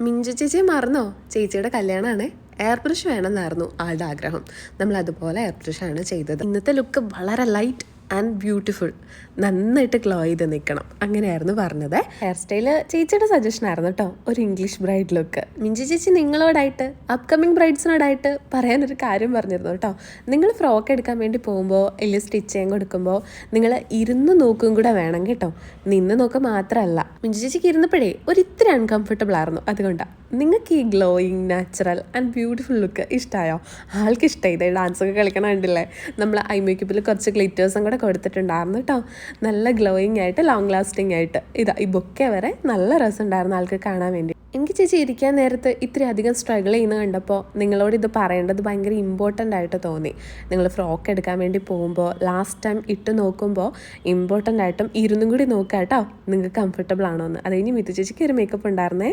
മിഞ്ചു ചേച്ചിയെ മറന്നോ? ചേച്ചിയുടെ കല്യാണമാണ് എയർ ബ്രഷ് വേണമെന്നായിരുന്നു ആളുടെ ആഗ്രഹം. നമ്മൾ അതുപോലെ എയർ ബ്രഷാണ് ചെയ്തത്. ഇന്നത്തെ ലുക്ക് വളരെ ലൈറ്റ് ആൻഡ് ബ്യൂട്ടിഫുൾ നന്നായിട്ട് ഗ്ലോ ചെയ്ത് നിൽക്കണം അങ്ങനെയായിരുന്നു പറഞ്ഞത്. ഹെയർ സ്റ്റൈൽ ചേച്ചിയുടെ സജഷൻ ആയിരുന്നു കേട്ടോ ഒരു ഇംഗ്ലീഷ് ബ്രൈഡ് ലുക്ക് മിഞ്ചി ചേച്ചി നിങ്ങളോടായിട്ട് അപ്കമിങ് ബ്രൈഡ്സിനോടായിട്ട് പറയാനൊരു കാര്യം പറഞ്ഞിരുന്നു കേട്ടോ നിങ്ങൾ ഫ്രോക്ക് എടുക്കാൻ വേണ്ടി പോകുമ്പോൾ അല്ലെങ്കിൽ സ്റ്റിച്ച് ചെയ്യാൻ കൊടുക്കുമ്പോൾ നിങ്ങൾ ഇരുന്ന് നോക്കും കൂടെ വേണം കേട്ടോ. നിന്ന് നോക്കുക മാത്രമല്ല മിഞ്ചി ചേച്ചിക്ക് ഇരുന്നപ്പോഴേ ഒരു ഇത്തിരി അൺകംഫർട്ടബിൾ ആയിരുന്നു. അതുകൊണ്ടാണ് നിങ്ങൾക്ക് ഈ glowing natural and beautiful look ഇഷ്ടമായോ ആൾക്ക് ഇഷ്ടമായി ഇതേ ഡാൻസൊക്കെ കളിക്കണമുണ്ടല്ലേ നമ്മൾ ഐ മേക്കപ്പിൽ കുറച്ച് ഗ്ലിറ്റേഴ്സും കൂടെ കൊടുത്തിട്ടുണ്ടായിരുന്നു കേട്ടോ നല്ല ഗ്ലോയിങ് ആയിട്ട് ലോങ് ലാസ്റ്റിംഗ് ആയിട്ട്. ഇതാ ഈ ബൊക്കെ വരെ നല്ല രസമുണ്ടായിരുന്നു ആൾക്ക് കാണാൻ വേണ്ടി. എനിക്ക് ചേച്ചി ഇരിക്കാൻ നേരത്ത് ഇത്രയധികം സ്ട്രഗിൾ ചെയ്യുന്ന കണ്ടപ്പോൾ നിങ്ങളോട് ഇത് പറയേണ്ടത് ഭയങ്കര ഇമ്പോർട്ടന്റ് ആയിട്ട് തോന്നി. നിങ്ങൾ ഫ്രോക്ക് എടുക്കാൻ വേണ്ടി പോകുമ്പോൾ ലാസ്റ്റ് ടൈം ഇട്ട് നോക്കുമ്പോൾ ഇമ്പോർട്ടന്റ് ആയിട്ടും ഇരുന്നും കൂടി നോക്കാം കേട്ടോ നിങ്ങൾക്ക് കംഫർട്ടബിൾ ആണോ എന്ന് അത് മിത്തു ചേച്ചിക്ക് ഒരു മേക്കപ്പ് ഉണ്ടായിരുന്നേ.